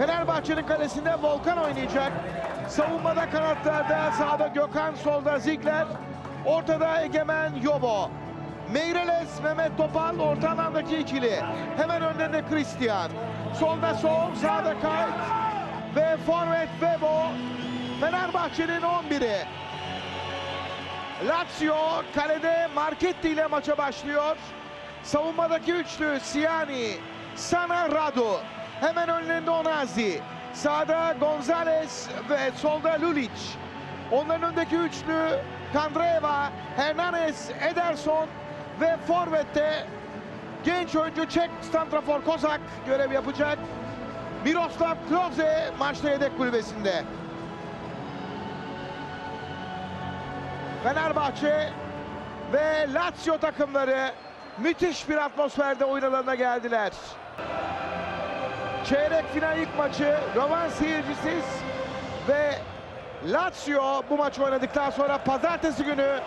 Fenerbahçe'nin kalesinde Volkan oynayacak. Savunmada kanatlarda sağda Gökhan, solda Ziegler. Ortada Egemen Yobo. Meireles, Mehmet Topal orta alandaki ikili. Hemen önlerinde Christian. Solda Sol, sağda Kayt. Ve forvet Bebo. Fenerbahçe'nin 11'i. Lazio kalede Marchetti ile maça başlıyor. Savunmadaki üçlü Siani, Sana Radu. Hemen önlerinde Onazi. Sağda Gonzalez ve solda Lulic. Onların önündeki üçlü Kandreva, Hernandez, Ederson ve Forvet'te genç oyuncu Çek Stantrafor Kozak görev yapacak. Miroslav Klose maçta yedek kulübesinde. Fenerbahçe ve Lazio takımları müthiş bir atmosferde oyun alanına geldiler. Çeyrek final ilk maçı Roman seyircisiz ve Lazio bu maçı oynadıktan sonra pazartesi günü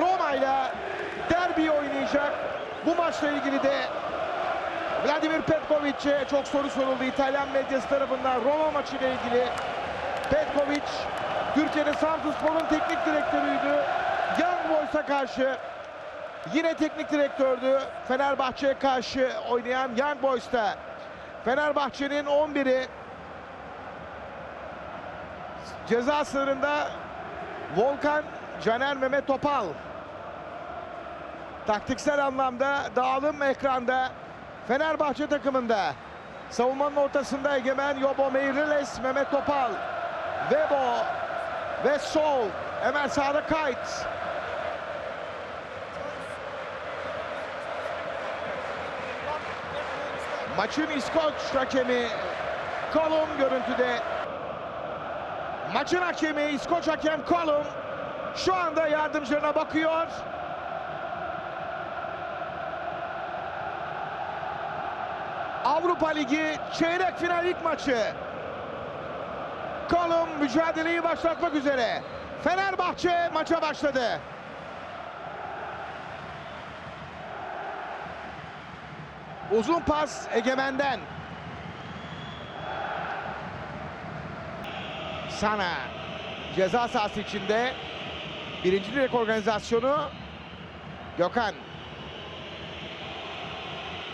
Roma ile derbi oynayacak. Bu maçla ilgili de Vladimir Petkovic'e çok soru soruldu İtalyan medyası tarafından Roma maçı ile ilgili. Petkovic Türkiye'nin Samsunspor'un teknik direktörüydü. Young Boys'a karşı yine teknik direktördü. Fenerbahçe'ye karşı oynayan Young Boys'ta. Fenerbahçe'nin 11'i ceza sınırında Volkan, Caner, Mehmet Topal. Taktiksel anlamda dağılım ekranda Fenerbahçe takımında. Savunmanın ortasında Egemen, Yobo, Meireles, Mehmet Topal. Vebo ve Sol. Hemen sağda Kayt. Maçın İskoç hakemi Colum görüntüde. Maçın hakemi İskoç hakem Colum şu anda yardımcılarına bakıyor. Avrupa Ligi çeyrek final ilk maçı. Kolum mücadeleyi başlatmak üzere. Fenerbahçe maça başladı. Uzun pas Egemen'den. Sana ceza sahası içinde birinci direk organizasyonu Gökhan.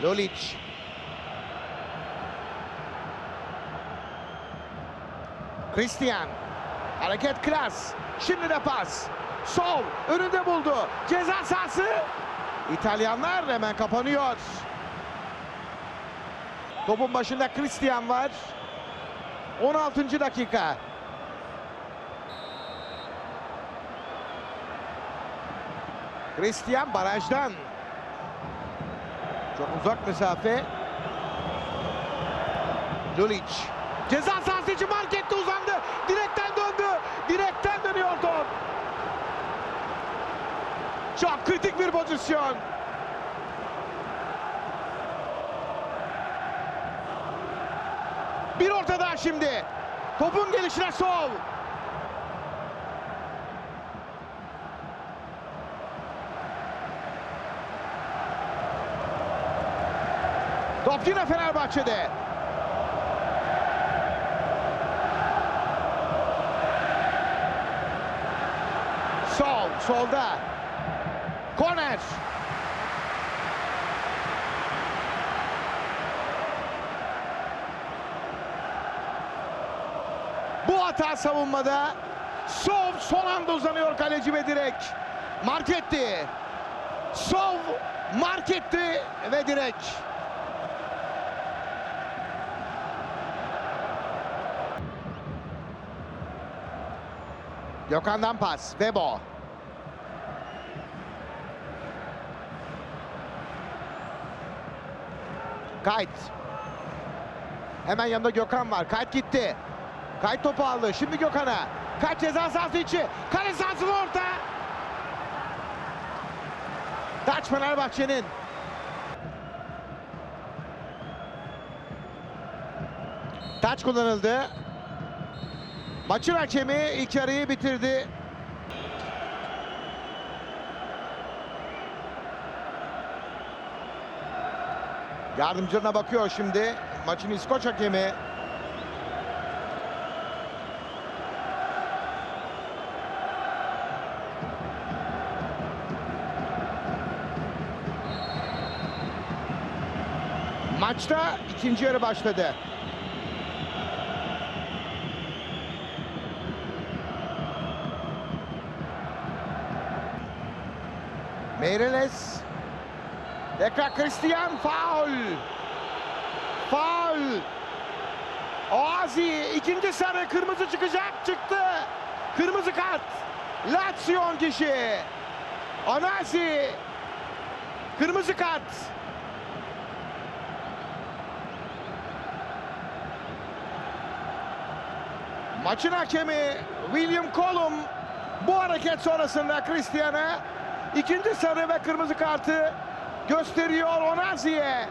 Lolic. Christian. Hareket klas. Şimdi de pas. Sol. Önünde buldu. Ceza sahası. İtalyanlar hemen kapanıyor. Topun başında Christian var. 16. dakika. Christian barajdan. Çok uzak mesafe. Lulic. Ceza sahası için markette uzandı. Direkten döndü. Direkten dönüyor top. Çok kritik bir pozisyon. Bir orta daha şimdi. Topun gelişine sol. Top yine Fenerbahçe'de. Sol, solda. Korner. Hata savunmada. Sov son anda uzanıyor kaleci ve direk. Marketti. Sov marketti ve direk. Gökhan'dan pas. Bebo. Kayt. Hemen yanında Gökhan var. Kayt gitti. Kayt topu aldı. Şimdi Gökhan'a. Kayt ceza sahası içi. Kale sahasının orta. Taç Fenerbahçe'nin. Taç kullanıldı. Maçın hakemi ilk yarıyı bitirdi. Yardımcılarına bakıyor şimdi. Maçın İskoç hakemi Maçta ikinci yarı başladı. Meireles. Tekrar Christian faul. Faul. Oazi ikinci sarı kırmızı çıkacak çıktı. Kırmızı kart. Lazio 10 kişi. Onazi. Kırmızı kart. Maçın hakemi William Colum bu hareket sonrasında Christian'a ikinci sarı ve kırmızı kartı gösteriyor Onazi'ye.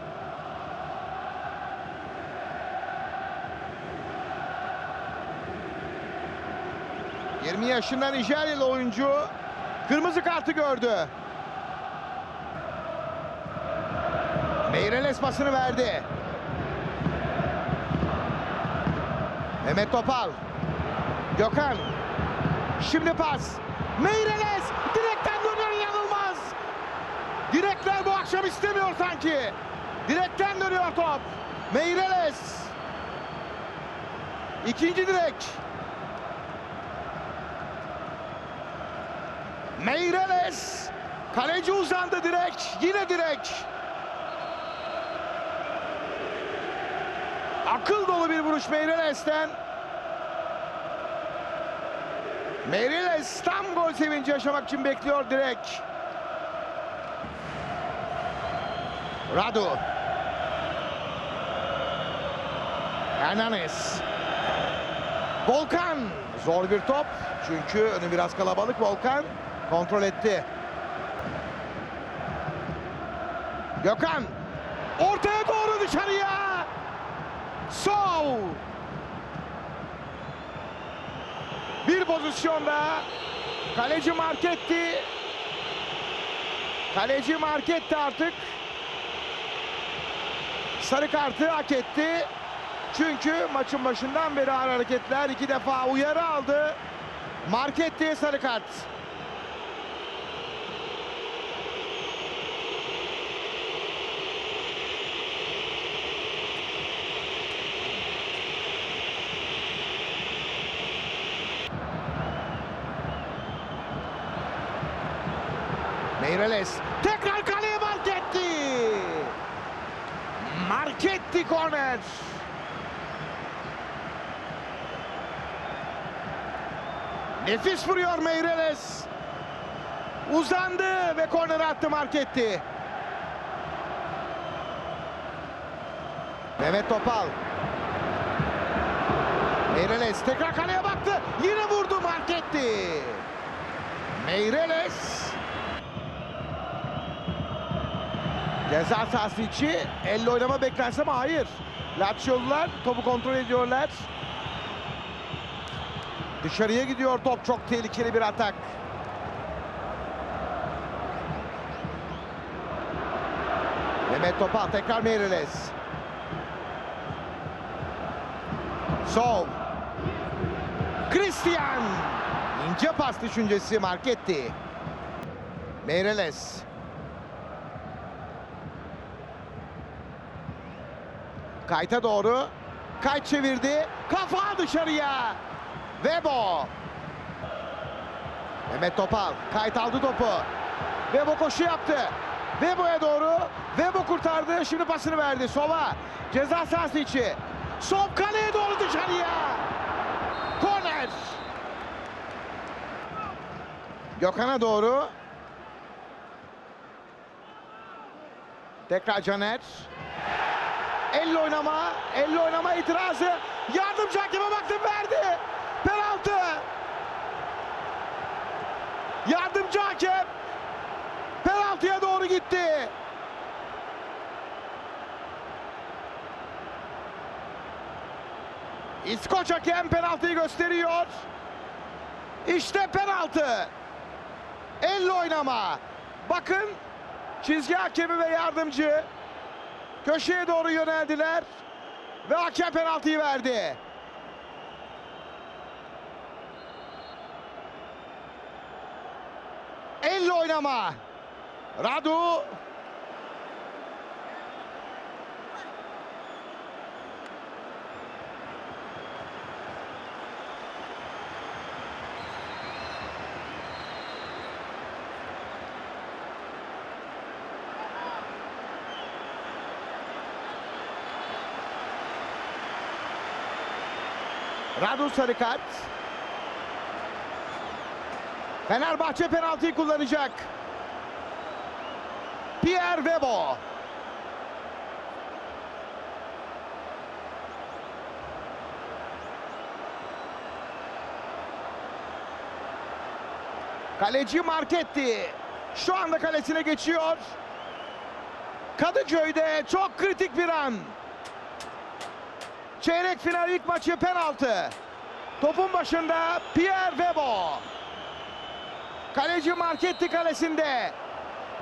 ...20 yaşında Nijeryalı oyuncu... ...kırmızı kartı gördü. Meireles pasını verdi. Mehmet Topal. Gökhan. Şimdi pas. Meireles direkten dönüyor inanılmaz. Direkler bu akşam istemiyor sanki. Direkten dönüyor top. Meireles. İkinci direk. Meireles. Kaleci uzandı direk. Yine direk. Akıl dolu bir vuruş Meireles'ten. Meireles tam gol sevinci yaşamak için bekliyor direkt. Radu. Hernanes. Volkan. Zor bir top. Çünkü önü biraz kalabalık Volkan. Kontrol etti. Gökhan. Ortaya doğru dışarıya. Sol. Bir pozisyonda kaleci Marketti. Kaleci Marketti artık sarı kartı hak etti. Çünkü maçın başından beri ağır hareketler iki defa uyarı aldı. Marketti'ye sarı kart. Meireles tekrar kaleye Marketti. Marketti korner. Nefis vuruyor Meireles. Uzandı ve korner attı Marketti. Mehmet Topal. Meireles tekrar kaleye baktı. Yine vurdu Marketti. Meireles. Ceza sahası içi elle oynama beklense ama hayır. Lazio'lular topu kontrol ediyorlar. Dışarıya gidiyor top. Çok tehlikeli bir atak. Mehmet Topal tekrar Meireles. Sol. Christian. İnce pas düşüncesi Marketti. Meireles. Kayta doğru. Kayt çevirdi. Kafa dışarıya. Vebo. Mehmet Topal. Kayt aldı topu. Vebo koşu yaptı. Vebo'ya doğru. Vebo kurtardı. Şimdi pasını verdi. Sova. Ceza sahası içi. Sol kaleye doğru dışarıya. Korner. Gökhan'a doğru. Tekrar Caner. Elle oynama, elle oynama itirazı. Yardımcı hakeme baktım verdi. Penaltı. Yardımcı hakem penaltıya doğru gitti. İskoç hakem penaltıyı gösteriyor. İşte penaltı. Elle oynama. Bakın çizgi hakemi ve yardımcı köşeye doğru yöneldiler ve hakem penaltıyı verdi. Elle oynama. Radu Radu Sarıkart. Fenerbahçe penaltıyı kullanacak. Pierre Webo. Kaleci Marketti. Şu anda kalesine geçiyor. Kadıköy'de çok kritik bir an. Çeyrek final ilk maçı penaltı. Topun başında Pierre Webo. Kaleci Marketti kalesinde.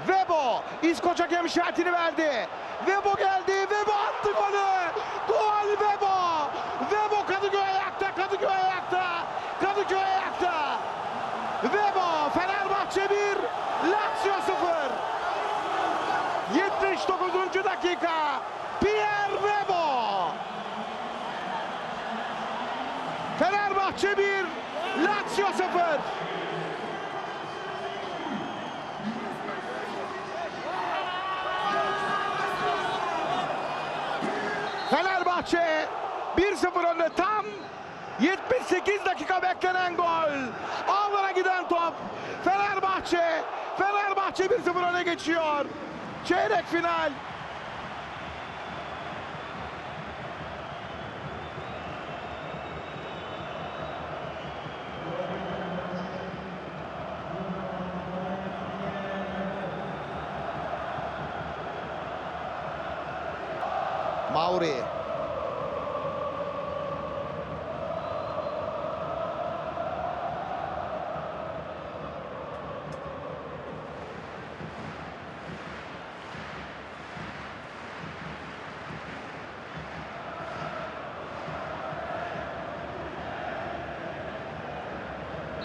Webo İskoç hakem işaretini verdi. Webo geldi. Webo attı golü. Gol Webo. Webo Kadıköy ayakta. Kadıköy ayakta. Kadıköy ayakta. Webo Fenerbahçe 1. Lazio 0. 79. dakika. Pierre Webo. Fenerbahçe 1. Lazio 0. Fenerbahçe 1-0 önde tam 78 dakika beklenen gol. Ağlara giden top. Fenerbahçe Fenerbahçe 1-0 öne geçiyor. Çeyrek final.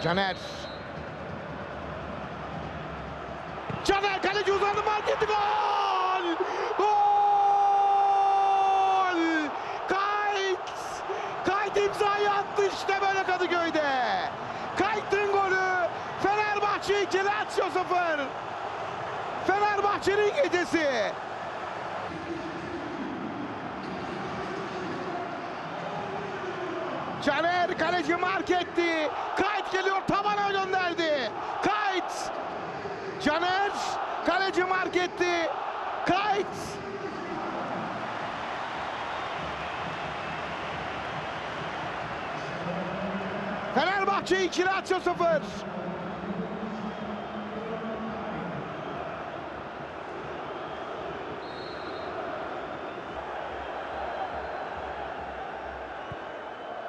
Caner. Caner kaleci uzandı marketi gol! Gol! Kayt! Kayt imzayı attı işte böyle Kadıköy'de. Kayt'ın golü Fenerbahçe 2 Lazio 0. Fenerbahçe'nin gecesi. Caner kaleci mark etti. Kayt geliyor tabana gönderdi. Kayt. Caner kaleci mark etti. Kayt. Fenerbahçe 2 Lazio 0.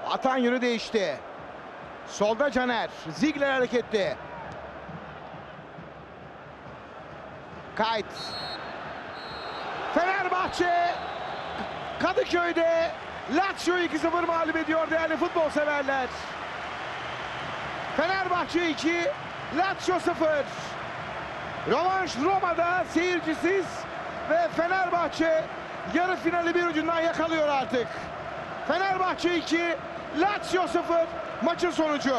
Atan yönü değişti. Solda Caner. Ziegler hareketli. Kayt. Fenerbahçe Kadıköy'de Lazio'yu 2-0 mağlup ediyor değerli futbol severler. Fenerbahçe 2, Lazio 0. Rövanş Roma'da seyircisiz ve Fenerbahçe yarı finali bir ucundan yakalıyor artık. Fenerbahçe 2, Lazio 0 maçın sonucu.